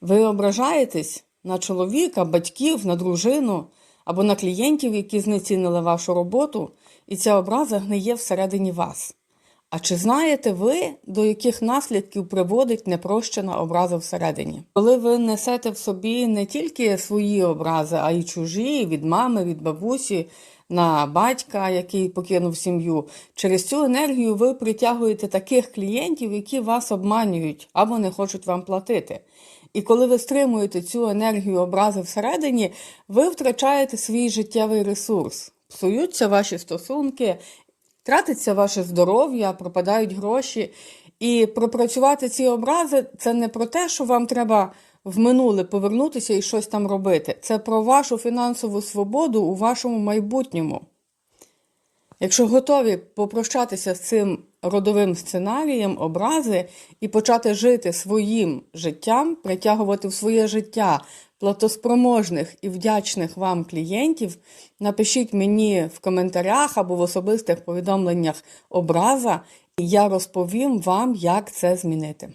Ви ображаєтесь на чоловіка, батьків, на дружину або на клієнтів, які знецінили вашу роботу, і ця образа гниє всередині вас. А чи знаєте ви, до яких наслідків приводить непрощена образа всередині? Коли ви несете в собі не тільки свої образи, а й чужі від мами, від бабусі, на батька, який покинув сім'ю, через цю енергію ви притягуєте таких клієнтів, які вас обманюють або не хочуть вам платити. І коли ви стримуєте цю енергію образи всередині, ви втрачаєте свій життєвий ресурс, псуються ваші стосунки, тратиться ваше здоров'я, пропадають гроші. І пропрацювати ці образи це не про те, що вам треба в минуле повернутися і щось там робити. Це про вашу фінансову свободу у вашому майбутньому. Якщо готові попрощатися з цим родовим сценарієм образи і почати жити своїм життям, притягувати в своє життя платоспроможних і вдячних вам клієнтів, напишіть мені в коментарях або в особистих повідомленнях образа, і я розповім вам, як це змінити.